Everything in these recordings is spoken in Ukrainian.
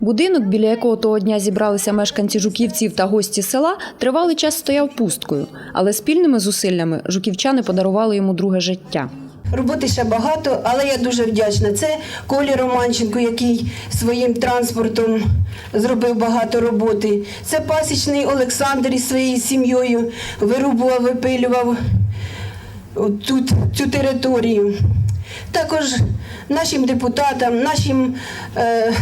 Будинок, біля якого того дня зібралися мешканці жуківців та гості села, тривалий час стояв пусткою, але спільними зусиллями жуківчани подарували йому друге життя. Роботи ще багато, але я дуже вдячна. Це Колі Романченко, який своїм транспортом зробив багато роботи. Це пасічний Олександр із своєю сім'єю вирубував, випилював тут цю територію. Також нашим депутатам, нашим е,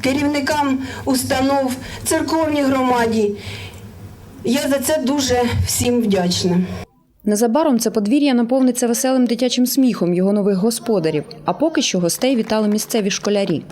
керівникам установ, церковній громаді. Я за це дуже всім вдячна. Незабаром це подвір'я наповниться веселим дитячим сміхом його нових господарів. А поки що гостей вітали місцеві школярі.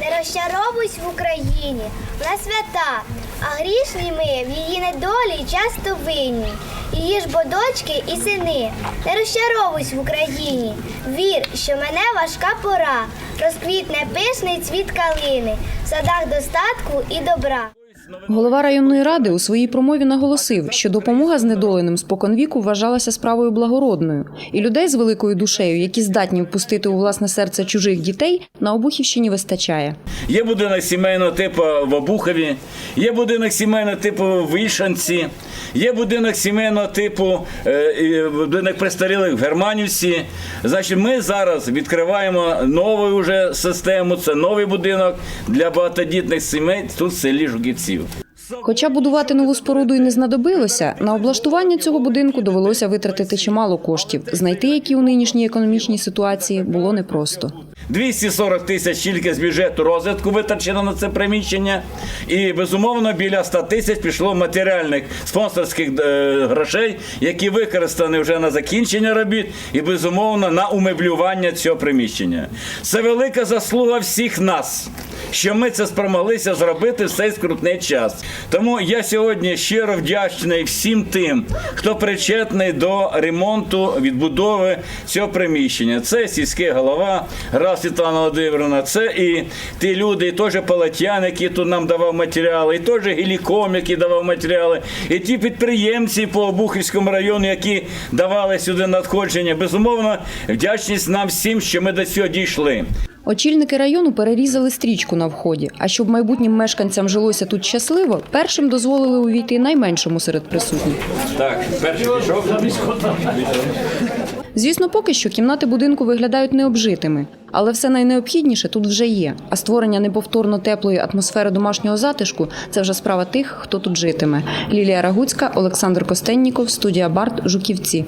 Не розчаровуйся в Україні, на свята, а грішні ми в її недолі часто винні. Її ж бо дочки і сини. Не розчаровуйсь в Україні. Вір, що мене важка пора. Розквітне пишний цвіт калини, в садах достатку і добра. Голова районної ради у своїй промові наголосив, що допомога знедоленим споконвіку вважалася справою благородною, і людей з великою душею, які здатні впустити у власне серце чужих дітей, на Обухівщині вистачає. Є будинок сімейного типу в Обухові, є будинок сімейного типу в Ільшанці, є будинок сімейного типу, е, будинок престарілих в Германівці. Значить, ми зараз відкриваємо нову вже систему. Це новий будинок для багатодітних сімей тут в селі Жуківців. Хоча будувати нову споруду і не знадобилося, на облаштування цього будинку довелося витратити чимало коштів. Знайти які у нинішній економічній ситуації було непросто. 240 тисяч тільки з бюджету розвитку витрачено на це приміщення, і безумовно біля 100 тисяч пішло матеріальних спонсорських е, грошей, які використані вже на закінчення робіт, і безумовно на умеблювання цього приміщення. Це велика заслуга всіх нас. Що ми це спромоглися зробити в цей скрутний час. Тому я сьогодні щиро вдячний всім тим, хто причетний до ремонту відбудови цього приміщення. Це сільський голова Гра Світлана Володимировна, це і ті люди, і теж Палатян, який тут нам давав матеріали, і теж Геліком, який давав матеріали, і ті підприємці по Обухівському району, які давали сюди надходження. Безумовно, вдячність нам всім, що ми до цього дійшли. Очільники району перерізали стрічку на вході. А щоб майбутнім мешканцям жилося тут щасливо, першим дозволили увійти найменшому серед присутніх. Так, перший пішов. Звісно, поки що кімнати будинку виглядають необжитими, але все найнеобхідніше тут вже є. А створення неповторно теплої атмосфери домашнього затишку це вже справа тих, хто тут житиме. Лілія Рагуцька, Олександр Костенніков, студія Барт, Жуківці.